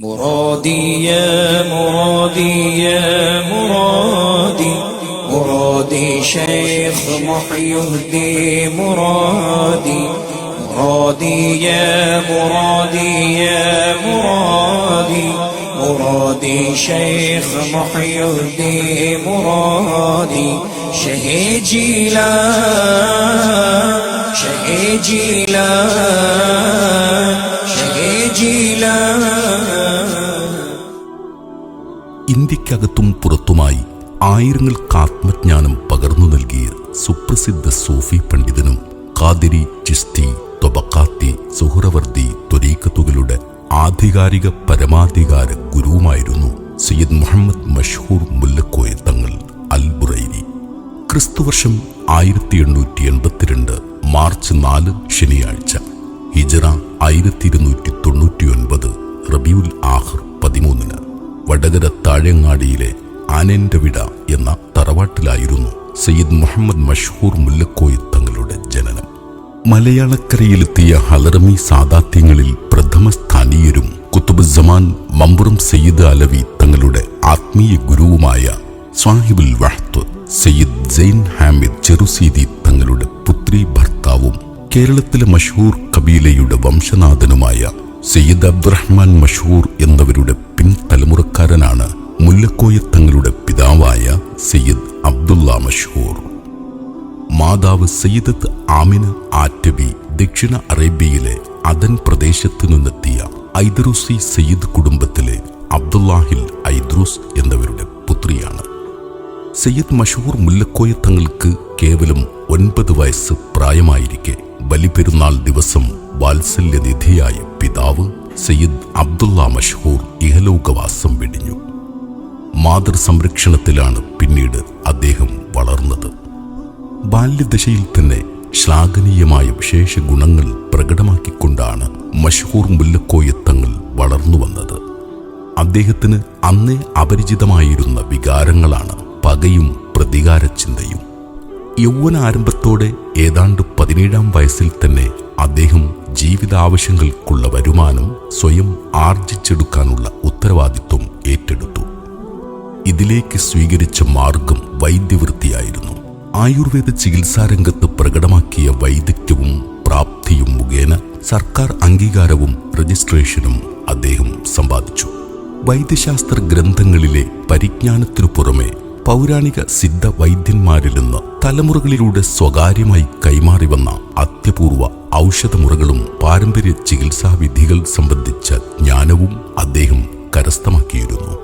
مرادي يا مرادي يا مرادي. مرادي شيخ محي الدين مرادي. مرادي يا مرادي يا مرادي. مرادي شيخ محي الدين مرادي. شهي جيلان شهي جيلان شهي جيلان ഇന്ത്യക്കകത്തും പുറത്തുമായി ആയിരങ്ങൾക്ക് ആത്മജ്ഞാനം പകർന്നു നൽകിയ സുപ്രസിദ്ധ സൂഫി പണ്ഡിതനും ഖാദിരി ചിസ്തി തൊബക്കാത്തി സുഹറവർദി ത്വരീക്കത്തുകളുടെ ആധികാരിക പരമാധികാര ഗുരുവുമായിരുന്നു സയ്യിദ് മുഹമ്മദ് മഷൂർ മുല്ലക്കോയ തങ്ങൾ അൽബുറൈനി. ക്രിസ്തുവർഷം ആയിരത്തി എണ്ണൂറ്റി എൺപത്തിരണ്ട് മാർച്ച് നാല് ശനിയാഴ്ച. ഹിജറ ആയിരത്തി ഇരുന്നൂറ്റി തൊണ്ണൂറ്റി ഒൻപത് റബിയുൽ ആഹർ പതിമൂന്നിന്. വടകര താഴങ്ങാടിയിലെ ആനന്റെ വിട എന്ന തറവാട്ടിലായിരുന്നു സയ്യിദ് മുഹമ്മദ് മഷ്ഹൂർ മുല്ലക്കോയി തങ്ങളുടെ ജനനം. മലയാളക്കരയിലെത്തിയ ഹലറമി സാദാത്യങ്ങളിൽ പ്രഥമ സ്ഥാനീയരും കുത്തുബുസമാൻ മമ്പുറം സയ്യിദ് അലവി തങ്ങളുടെ ആത്മീയ ഗുരുവുമായ സാഹിബുൽ വഹ്ത് സയ്യിദ് ജെയിൻ ഹാമിദ് ചെറുസീതി തങ്ങളുടെ പുത്രി ഭർത്താവും കേരളത്തിലെ മഷൂർ കബീലയുടെ വംശനാഥനുമായ സയ്യിദ് അബ്ദുറഹ്മാൻ മഷൂർ എന്നവരുടെ പിൻതലമുറക്കാരനാണ് മുല്ലക്കോയ തങ്ങളുടെ പിതാവായ സയ്യിദ് അബ്ദുള്ള മഷൂർ മാതാവ് സയ്യിദത്ത് ആമിന ആറ്റബി ദക്ഷിണ അറേബ്യയിലെ അദൻ പ്രദേശത്തു നിന്നെത്തിയ ഐദറുസി സയ്യിദ് കുടുംബത്തിലെ അബ്ദുല്ലാഹിൽ ഐദ്രൂസ് എന്നവരുടെ പുത്രിയാണ്. സയ്യിദ് മഷൂർ മുല്ലക്കോയ തങ്ങൾക്ക് കേവലം ഒൻപത് വയസ്സ് പ്രായമായിരിക്കെ ബലിപെരുന്നാൾ ദിവസം വാത്സല്യനിധിയായ പിതാവ് സയ്യിദ് അബ്ദുള്ള മഷ്ഹൂർ ഇഹലോകവാസം വെടിഞ്ഞു. മാതൃസംരക്ഷണത്തിലാണ് പിന്നീട് അദ്ദേഹം വളർന്നത്. ബാല്യദശയിൽ തന്നെ ശ്ലാഘനീയമായ വിശേഷ ഗുണങ്ങൾ പ്രകടമാക്കിക്കൊണ്ടാണ് മഷ്ഹൂർ മുല്ലക്കോയത്തങ്ങൾ വളർന്നു വന്നത്. അദ്ദേഹത്തിന് അന്നേ അപരിചിതമായിരുന്ന വികാരങ്ങളാണ് പകയും പ്രതികാര ചിന്തയും യൗവനാരംഭത്തോടെ ഏതാണ്ട് പതിനേഴാം വയസ്സിൽ തന്നെ അദ്ദേഹം ജീവിതാവശ്യങ്ങൾക്കുള്ള വരുമാനം സ്വയം ആർജിച്ചെടുക്കാനുള്ള ഉത്തരവാദിത്വം ഏറ്റെടുത്തു. ഇതിലേക്ക് സ്വീകരിച്ച മാർഗം വൈദ്യവൃത്തിയായിരുന്നു. ആയുർവേദ ചികിത്സാരംഗത്ത് പ്രകടമാക്കിയ വൈദഗ്ധ്യവും പ്രാപ്തിയും മുഖേന സർക്കാർ അംഗീകാരവും രജിസ്ട്രേഷനും അദ്ദേഹം സമ്പാദിച്ചു. വൈദ്യശാസ്ത്ര ഗ്രന്ഥങ്ങളിലെ പരിജ്ഞാനത്തിനു പുറമെ പൗരാണിക സിദ്ധ വൈദ്യന്മാരിൽ നിന്ന് തലമുറകളിലൂടെ സ്വകാര്യമായി കൈമാറി വന്ന അത്യപൂർവ ഔഷധമുറകളും പാരമ്പര്യ ചികിത്സാവിധികൾ സംബന്ധിച്ച ജ്ഞാനവും അദ്ദേഹം കരസ്ഥമാക്കിയിരുന്നു.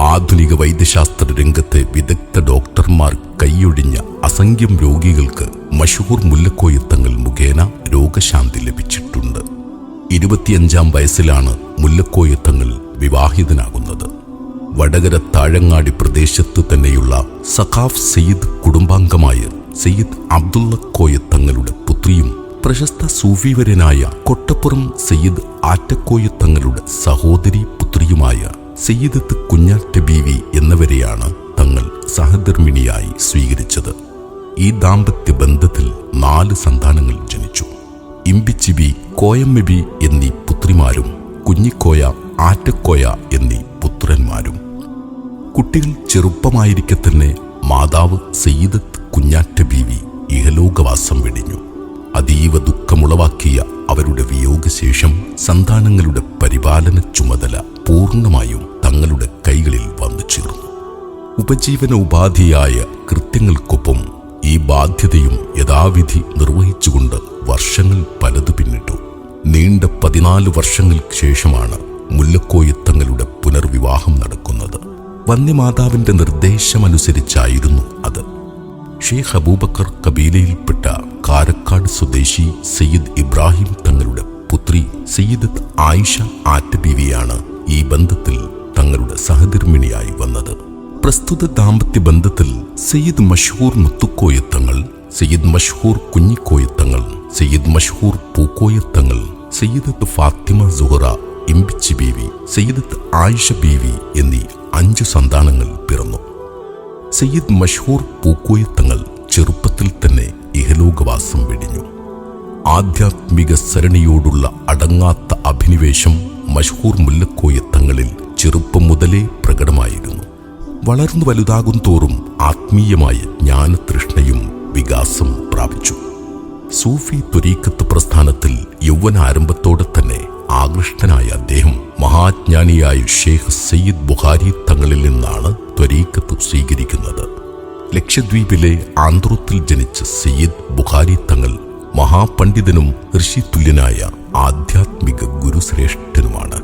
ആധുനിക വൈദ്യശാസ്ത്ര രംഗത്തെ വിദഗ്ധ ഡോക്ടർമാർ കൈയൊഴിഞ്ഞ അസംഖ്യം രോഗികൾക്ക് മഷൂർ മുല്ലക്കോയത്തങ്ങൾ മുഖേന രോഗശാന്തി ലഭിച്ചിട്ടുണ്ട്. ഇരുപത്തിയഞ്ചാം വയസ്സിലാണ് മുല്ലക്കോയത്തങ്ങൾ വിവാഹിതനാകുന്നത്. വടകര താഴങ്ങാടി പ്രദേശത്ത് തന്നെയുള്ള സഖാഫ് സയ്യിദ് കുടുംബാംഗമായ സയ്യിദ് അബ്ദുള്ള കോയ തങ്ങളുടെ പുത്രിയും പ്രശസ്ത സൂഫിവരനായ കൊട്ടപ്പുറം സയ്യിദ് ആറ്റക്കോയ തങ്ങളുടെ സഹോദരി പുത്രിയുമായ സയ്യിദത്ത് കുഞ്ഞാറ്റ ബീവി എന്നിവരെയാണ് തങ്ങൾ സഹധർമ്മിണിയായി സ്വീകരിച്ചത്. ഈ ദാമ്പത്യ ബന്ധത്തിൽ നാല് സന്താനങ്ങൾ ജനിച്ചു. ഇമ്പിച്ചിബി കോയമ്മബി എന്നീ പുത്രിമാരും കുഞ്ഞിക്കോയ ആറ്റക്കോയ എന്നീ പുത്രന്മാരും കുട്ടികൾ ചെറുപ്പമായിരിക്കെ തന്നെ മാതാവ് സയ്യിദത്ത് കുഞ്ഞാറ്റ ബീവി ഇഹലോകവാസം വെടിഞ്ഞു. അതീവ ദുഃഖമുളവാക്കിയ അവരുടെ വിയോഗശേഷം സന്താനങ്ങളുടെ പരിപാലന ചുമതല പൂർണമായും തങ്ങളുടെ കൈകളിൽ വന്നു ചേർന്നു. ഉപജീവന ഉപാധിയായ കൃത്യങ്ങൾക്കൊപ്പം ഈ ബാധ്യതയും യഥാവിധി നിർവഹിച്ചുകൊണ്ട് വർഷങ്ങൾ പലതു പിന്നിട്ടു നീണ്ട പതിനാല് വർഷങ്ങൾക്ക് ശേഷമാണ് മുല്ലക്കോയത്തങ്ങളുടെ പുനർവിവാഹം നടക്കുന്നത്. വന്യമാതാവിന്റെ നിർദ്ദേശമനുസരിച്ചായിരുന്നു അത്. ഷെയ്ഖ് അബൂബക്കർ കബീലയിൽപ്പെട്ട കാരക്കാട് സ്വദേശി സയ്യിദ് ഇബ്രാഹിം തങ്ങളുടെ പുത്രി സയ്യിദത്ത് ആയിഷ ആറ്റബീവിയാണ് ഈ ബന്ധത്തിൽ തങ്ങളുടെ സഹധർമ്മിണിയായി വന്നത്. പ്രസ്തുത ദാമ്പത്യ ബന്ധത്തിൽ സയ്യിദ് മഷ്ഹൂർ മുത്തുക്കോയത്തങ്ങൾ സയ്യിദ് മഷ്ഹൂർ കുഞ്ഞിക്കോയത്തങ്ങൾ സയ്യിദ് മഷ്ഹൂർ പൂക്കോയത്തങ്ങൾ സയ്യിദത്ത് ഫാത്തിമ സുഹറ ഇമ്പിച്ചി ബീവി സയ്യിദത്ത് ആയിഷ ബീവി എന്നീ അഞ്ച് സന്താനങ്ങൾ പിറന്നു. സയ്യിദ് മഷൂർ പൂക്കോയത്തങ്ങൾ ചെറുപ്പത്തിൽ തന്നെ ഇഹലോകവാസം വെടിഞ്ഞു. ആധ്യാത്മിക സരണിയോടുള്ള അടങ്ങാത്ത അഭിനിവേശം മഷൂർ മുല്ലക്കോയത്തങ്ങളിൽ ചെറുപ്പം മുതലേ പ്രകടമായിരുന്നു. വളർന്നു വലുതാകും തോറും ആത്മീയമായ ജ്ഞാനതൃഷ്ണയും വികാസം പ്രാപിച്ചു. സൂഫി ത്വരീക്കത്ത് പ്രസ്ഥാനത്തിൽ യൗവനാരംഭത്തോടെ തന്നെ ആകൃഷ്ടനായ അദ്ദേഹം മഹാജ്ഞാനിയായ ഷെയ്ഖ് സയ്യിദ് ബുഖാരി തങ്ങളിൽ നിന്നാണ് ത്വരീക്കത്ത് സ്വീകരിക്കുന്നത്. ലക്ഷദ്വീപിലെ ആന്ധ്രത്തിൽ ജനിച്ച സയ്യിദ് ബുഖാരി തങ്ങൾ മഹാപണ്ഡിതനും ഋഷിതുല്യനായ ആധ്യാത്മിക ഗുരുശ്രേഷ്ഠനുമാണ്.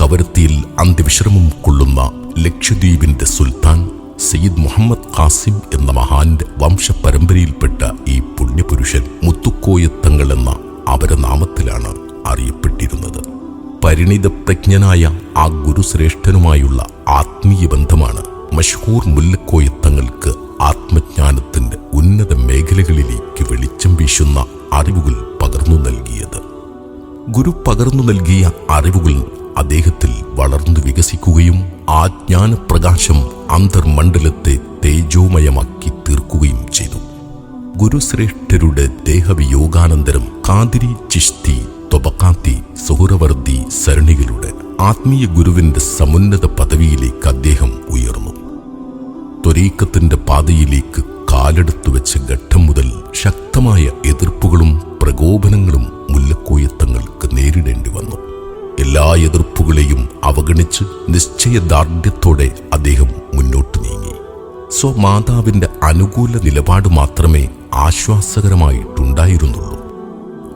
കവരത്തിയിൽ അന്ത്യവിശ്രമം കൊള്ളുന്ന ലക്ഷദ്വീപിന്റെ സുൽത്താൻ സയ്യിദ് മുഹമ്മദ് ഖാസിം എന്ന മഹാന്റെ വംശപരമ്പരയിൽപ്പെട്ട ഈ പുണ്യപുരുഷൻ മുത്തുക്കോയത്തങ്ങൾ എന്ന അപരനാമത്തിലാണ് അറിയപ്പെട്ടിരുന്നത്. പരിണിതപ്രജ്ഞനായ ആ ഗുരുശ്രേഷ്ഠനുമായുള്ള ആത്മീയ ബന്ധമാണ് മഷ്ഹൂർ മുല്ലക്കോയത്തങ്ങൾക്ക് ആത്മജ്ഞാനത്തിന്റെ ഉന്നത മേഖലകളിലേക്ക് വെളിച്ചം വീശുന്ന അറിവുകൾ പകർന്നു നൽകിയത്. ഗുരു പകർന്നു നൽകിയ അറിവുകൾ അദ്ദേഹത്തിൽ വളർന്നു വികസിക്കുകയും ആ ജ്ഞാനപ്രകാശം അന്തർമണ്ഡലത്തെ തേജോമയമാക്കി തീർക്കുകയും ചെയ്തു. ഗുരുശ്രേഷ്ഠരുടെ ദേഹവിയോഗാനന്തരം കാതിരി ചിഷ്തി തൊബക്കാത്തി സുഹുറവർദ്ധി സരണികളുടെ ആത്മീയ ഗുരുവിന്റെ സമുന്നത പദവിയിലേക്ക് അദ്ദേഹം ഉയർന്നു. ത്വരീക്കത്തിന്റെ പാതയിലേക്ക് കാലെടുത്തു വെച്ച ഘട്ടം മുതൽ ശക്തമായ എതിർപ്പുകളും പ്രകോപനങ്ങളും മുല്ലക്കോയത്തങ്ങൾക്ക് നേരിടേണ്ടി വന്നു. എല്ലാ എതിർപ്പുകളെയും അവഗണിച്ച് നിശ്ചയദാർഢ്യത്തോടെ അദ്ദേഹം മുന്നോട്ട് നീങ്ങി. സ്വമാതാവിന്റെ അനുകൂല നിലപാട് മാത്രമേ ആശ്വാസകരമായിട്ടുണ്ടായിരുന്നുള്ളൂ.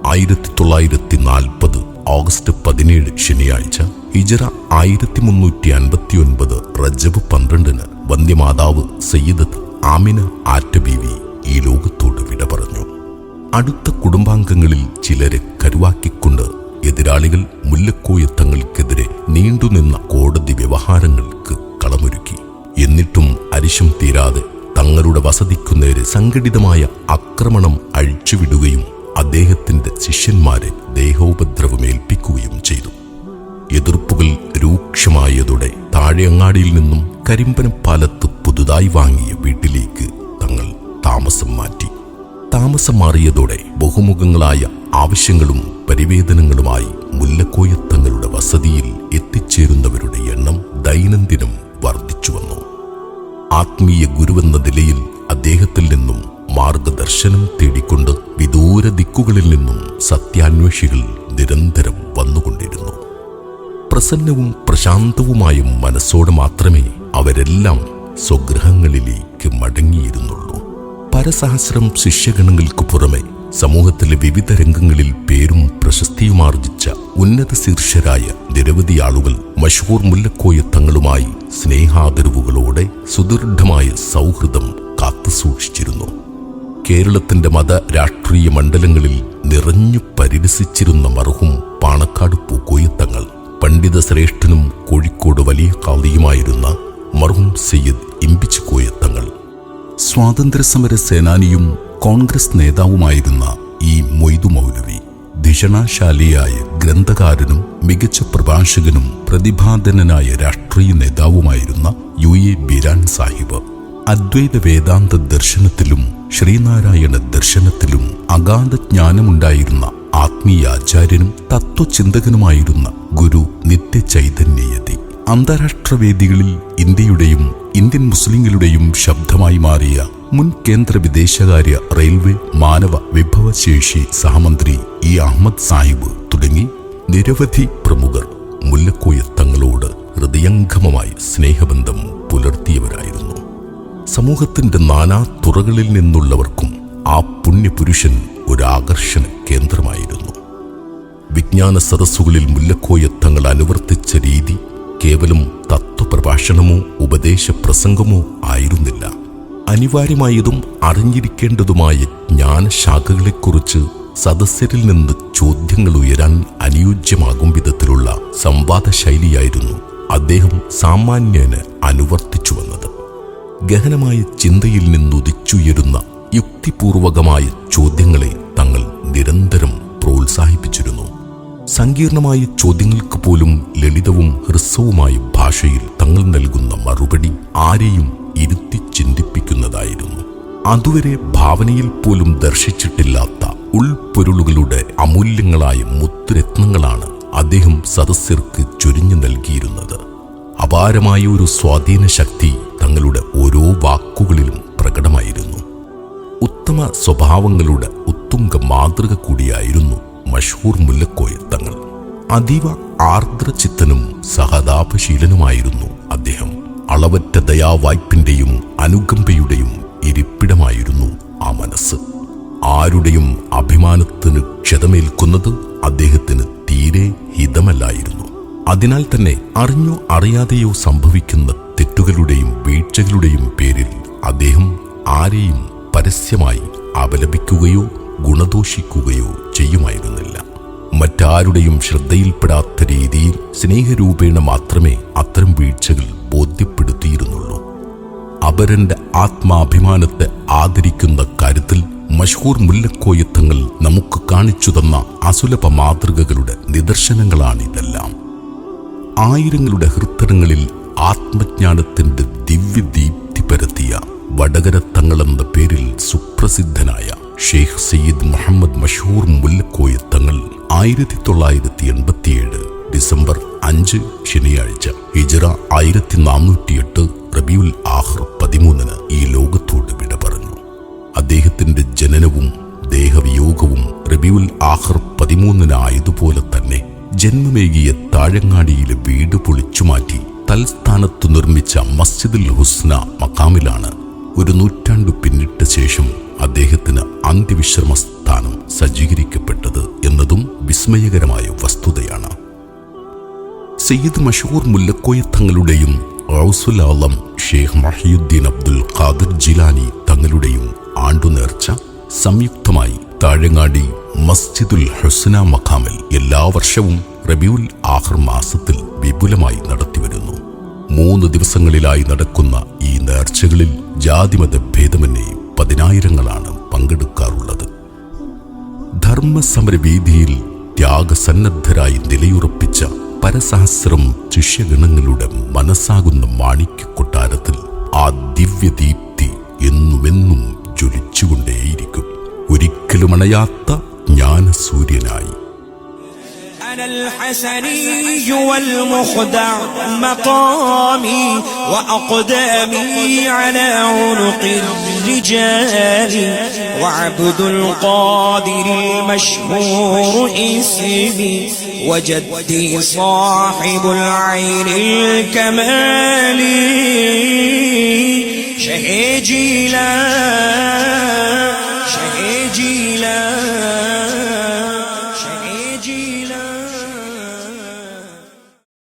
ആയിരത്തി തൊള്ളായിരത്തി നാൽപ്പത് ഓഗസ്റ്റ് പതിനേഴ് ശനിയാഴ്ച ഹിജറ ആയിരത്തി മുന്നൂറ്റി അൻപത്തി ഒൻപത് റജബ് പന്ത്രണ്ടിന് വന്ദ്യമാതാവ് സയ്യിദത്ത് ആമിന ആറ്റബീവി ഈ ലോകത്തോട് വിട പറഞ്ഞു. അടുത്ത കുടുംബാംഗങ്ങളിൽ ചിലരെ കരുവാക്കിക്കൊണ്ട് എതിരാളികൾ മുല്ലക്കോയത്തങ്ങൾക്കെതിരെ നീണ്ടുനിന്ന കോടതി വ്യവഹാരങ്ങൾക്ക് കളമൊരുക്കി. എന്നിട്ടും അരിശം തീരാതെ തങ്ങളുടെ വസതിക്കു നേരെ സംഘടിതമായ ആക്രമണം അഴിച്ചുവിടുകയും അദ്ദേഹത്തിന്റെ ശിഷ്യന്മാരെ ദേഹോപദ്രവമേൽപ്പിക്കുകയും ചെയ്തു. എതിർപ്പുകൾ രൂക്ഷമായതോടെ താഴെയങ്ങാടിയിൽ നിന്നും കരിമ്പനപ്പാലത്ത് പുതുതായി വാങ്ങിയ വീട്ടിലേക്ക് തങ്ങൾ താമസം മാറ്റി. താമസം മാറിയതോടെ ബഹുമുഖങ്ങളായ ആവശ്യങ്ങളും പരിവേദനങ്ങളുമായി മുല്ലക്കോയത്തങ്ങളുടെ വസതിയിൽ എത്തിച്ചേരുന്നവരുടെ എണ്ണം ദൈനംദിനം വർദ്ധിച്ചു വന്നു ആത്മീയ ഗുരുവെന്ന നിലയിൽ അദ്ദേഹത്തിൽ നിന്നും മാർഗദർശനം തേടിക്കൊണ്ട് വിദൂര ദിക്കുകളിൽ നിന്നും സത്യാന്വേഷികൾ നിരന്തരം വന്നുകൊണ്ടിരുന്നു. പ്രസന്നവും പ്രശാന്തവുമായ മനസ്സോടെ മാത്രമേ അവരെല്ലാം സ്വഗ്രഹങ്ങളിലേക്ക് മടങ്ങിയിരുന്നുള്ളൂ. പരസഹസ്രം ശിഷ്യഗണങ്ങൾക്ക് പുറമെ സമൂഹത്തിലെ വിവിധ രംഗങ്ങളിൽ പേരും പ്രശസ്തിയുമാർജിച്ച ഉന്നത ശീർഷരായ നിരവധി ആളുകൾ മഷൂർ മുല്ലക്കോയത്തങ്ങളുമായി സ്നേഹാദരവുകളോടെ സുദൃഢമായ സൗഹൃദം കാത്തുസൂക്ഷിച്ചിരുന്നു കേരളത്തിന്റെ മത രാഷ്ട്രീയ മണ്ഡലങ്ങളിൽ നിറഞ്ഞു പരിരസിച്ചിരുന്ന മറുഹും പാണക്കാട് പൂക്കോയത്തങ്ങൾ. പണ്ഡിത ശ്രേഷ്ഠനും കോഴിക്കോട് വലിയ കാളിയുമായിരുന്ന മർഹും സയ്യിദ് ഇമ്പിച്ച് കോയത്തങ്ങൾ. സ്വാതന്ത്ര്യസമര സേനാനിയും കോൺഗ്രസ് നേതാവുമായിരുന്ന ഈ മൊയ്തു മൗലവി ധിഷണാശാലിയായ ഗ്രന്ഥകാരനും മികച്ച പ്രഭാഷകനും പ്രതിഭാധനനായ രാഷ്ട്രീയ നേതാവുമായിരുന്ന യു എ ബിരാൻ സാഹിബ്. അദ്വൈത വേദാന്ത ദർശനത്തിലും ശ്രീനാരായണ ദർശനത്തിലും അഗാധ ജ്ഞാനമുണ്ടായിരുന്ന ആത്മീയാചാര്യനും തത്വചിന്തകനുമായിരുന്ന ഗുരു നിത്യചൈതന്യയതി. അന്താരാഷ്ട്ര വേദികളിൽ ഇന്ത്യയുടെയും ഇന്ത്യൻ മുസ്ലിങ്ങളുടെയും ശബ്ദമായി മാറിയ മുൻ കേന്ദ്ര വിദേശകാര്യ റെയിൽവേ മാനവ വിഭവശേഷി സഹമന്ത്രി ഇ അഹമ്മദ് സാഹിബ് തുടങ്ങി നിരവധി പ്രമുഖർ മുല്ലക്കോയ തങ്ങളോട് ഹൃദയംഗമമായി സ്നേഹബന്ധം പുലർത്തിയവരായിരുന്നു. സമൂഹത്തിന്റെ നാനാ തുറകളിൽ നിന്നുള്ളവർക്കും ആ പുണ്യപുരുഷൻ ഒരു ആകർഷണ കേന്ദ്രമായിരുന്നു. വിജ്ഞാന സദസ്സുകളിൽ മുല്ലക്കോയത്തങ്ങൾ അനുവർത്തിച്ച രീതി കേവലം തത്വപ്രഭാഷണമോ ഉപദേശ പ്രസംഗമോ ആയിരുന്നില്ല. അനിവാര്യമായതും അറിഞ്ഞിരിക്കേണ്ടതുമായ ജ്ഞാനശാഖകളെക്കുറിച്ച് സദസ്യരിൽ നിന്ന് ചോദ്യങ്ങൾ ഉയരാൻ അനുയോജ്യമാകും വിധത്തിലുള്ള സംവാദ ശൈലിയായിരുന്നു അദ്ദേഹം സാമാന്യന് അനുവർത്തിച്ചു വന്നത്. ഗഹനമായ ചിന്തയിൽ നിന്നുദിച്ചുയരുന്ന യുക്തിപൂർവകമായ ചോദ്യങ്ങളെ തങ്ങൾ നിരന്തരം പ്രോത്സാഹിപ്പിച്ചിരുന്നു. സങ്കീർണമായ ചോദ്യങ്ങൾക്ക് പോലും ലളിതവും ഹ്രസ്വവുമായ ഭാഷയിൽ തങ്ങൾ നൽകുന്ന മറുപടി ആരെയും ഇരുത്തി ചിന്തിപ്പിക്കുന്നതായിരുന്നു. അതുവരെ ഭാവനയിൽ പോലും ദർശിച്ചിട്ടില്ലാത്ത ഉൾപ്പൊരുളുകളുടെ അമൂല്യങ്ങളായ മുത്തുരത്നങ്ങളാണ് അദ്ദേഹം സദസ്യർക്ക് ചൊരിഞ്ഞു നൽകിയിരുന്നത്. അപാരമായ ഒരു സ്വാധീന ശക്തി തങ്ങളുടെ ഓരോ വാക്കുകളിലും പ്രകടമായിരുന്നു. ഉത്തമ സ്വഭാവങ്ങളുടെ ഉത്തുംഗ മാതൃക കൂടിയായിരുന്നു മഷൂർ മുല്ലക്കോയ തങ്ങൾ. അതീവ ആർദ്രചിത്തനും സഹതാപശീലനുമായിരുന്നു അദ്ദേഹം. അളവറ്റ ദയാവായ്പിന്റെയും അനുകമ്പയുടെയും ഇരിപ്പിടമായിരുന്നു ആ മനസ്സ്. ആരുടെയും അഭിമാനത്തിന് ക്ഷതമേൽക്കുന്നത് അദ്ദേഹത്തിന് തീരെ ഹിതമല്ലായിരുന്നു. അതിനാൽ തന്നെ അറിഞ്ഞോ അറിയാതെയോ സംഭവിക്കുന്ന തെറ്റുകളുടെയും വീഴ്ചകളുടെയും പേരിൽ അദ്ദേഹം ആരെയും പരസ്യമായി അപലപിക്കുകയോ ഗുണദോഷിക്കുകയോ ചെയ്യുമായിരുന്നില്ല. മറ്റാരുടെയും ശ്രദ്ധയിൽപ്പെടാത്ത രീതിയിൽ സ്നേഹരൂപേണ മാത്രമേ അത്തരം വീഴ്ചകൾ ബോധ്യപ്പെടുത്തിയിരുന്നുള്ളൂ. അപരന്റെ ആത്മാഭിമാനത്തെ ആദരിക്കുന്ന കാര്യത്തിൽ മഷൂർ മുല്ലക്കോയത്തങ്ങൾ നമുക്ക് കാണിച്ചു തന്ന അസുലഭ മാതൃകകളുടെ നിദർശനങ്ങളാണിതെല്ലാം. ആയിരങ്ങളുടെ ഹൃത്തടങ്ങളിൽ ആത്മജ്ഞാനത്തിന്റെ ദിവ്യദീപ്തി പരത്തിയ വടകര തങ്ങളെന്ന പേരിൽ സുപ്രസിദ്ധനായ ഷെയ്ഖ് സയ്യിദ് മുഹമ്മദ് മഷൂർ മുല്ലക്കോയ തങ്ങൾ ആയിരത്തി തൊള്ളായിരത്തി എൺപത്തിയേഴ് ഡിസംബർ അഞ്ച് ശനിയാഴ്ച ഹിജറ ആയിരത്തി നാനൂറ്റിയെട്ട് റബിയുൽ ആഹ്ർ പതിമൂന്നിന് ഈ ലോകത്തോട് വിട പറഞ്ഞു. അദ്ദേഹത്തിന്റെ ജനനവും ദേഹവിയോഗവും റബിയുൽ ആഹർ പതിമൂന്നിനായതുപോലെ തന്നെ ജന്മമേകിയ താഴങ്ങാടിയിലെ വീട് പൊളിച്ചുമാറ്റി തൽസ്ഥാനത്തു നിർമ്മിച്ച മസ്ജിദുൽ ഹുസ്ന മക്കാമിലാണ് ഒരു നൂറ്റാണ്ട് പിന്നിട്ട ശേഷം അദ്ദേഹത്തിന് അന്ത്യവിശ്രമ സ്ഥാനം സജ്ജീകരിക്കപ്പെട്ടത് എന്നതും വിസ്മയകരമായ വസ്തുതയാണ്. സയ്യിദ് മഷൂർ മുല്ലക്കോയ തങ്ങളുടെയും റൗസുൽ ആലം ഷെയ്ഖ് മഹിയുദ്ദീൻ അബ്ദുൽ ഖാദിർ ജിലാനി തങ്ങളുടെയും ആണ്ടുനേർച്ച സംയുക്തമായി താഴങ്ങാടി മസ്ജിദുൽ ഹുസ്ന മഖാമിൽ എല്ലാ വർഷവും റബിയുൽ ആഹർ മാസത്തിൽ വിപുലമായി നടത്തിവരുന്നു. മൂന്ന് ദിവസങ്ങളിലായി നടക്കുന്ന ഈ നേർച്ചകളിൽ ജാതിമത ഭേദമന്യേ പതിനായിരങ്ങളാണ് പങ്കെടുക്കാറുള്ളത്. ധർമ്മസമരവേദിയിൽ ത്യാഗസന്നദ്ധരായി നിലയുറപ്പിച്ച പരസഹസ്രം ശിഷ്യഗണങ്ങളുടെ മനസ്സാകുന്ന മാണിക്യ കൊട്ടാരത്തിൽ ആ ദിവ്യദീപ്തി എന്നുമെന്നും ജ്വലിച്ചുകൊണ്ടേയിരിക്കും. ഒരിക്കലും അണയാത്ത ജ്ഞാനസൂര്യനായി أنا الحسني والمخدع مقامي وأقدامي على عنق الرجال وعبد القادر المشهور اسمي وجدي صاحب العين الكمال شهي جيلان شهي جيلان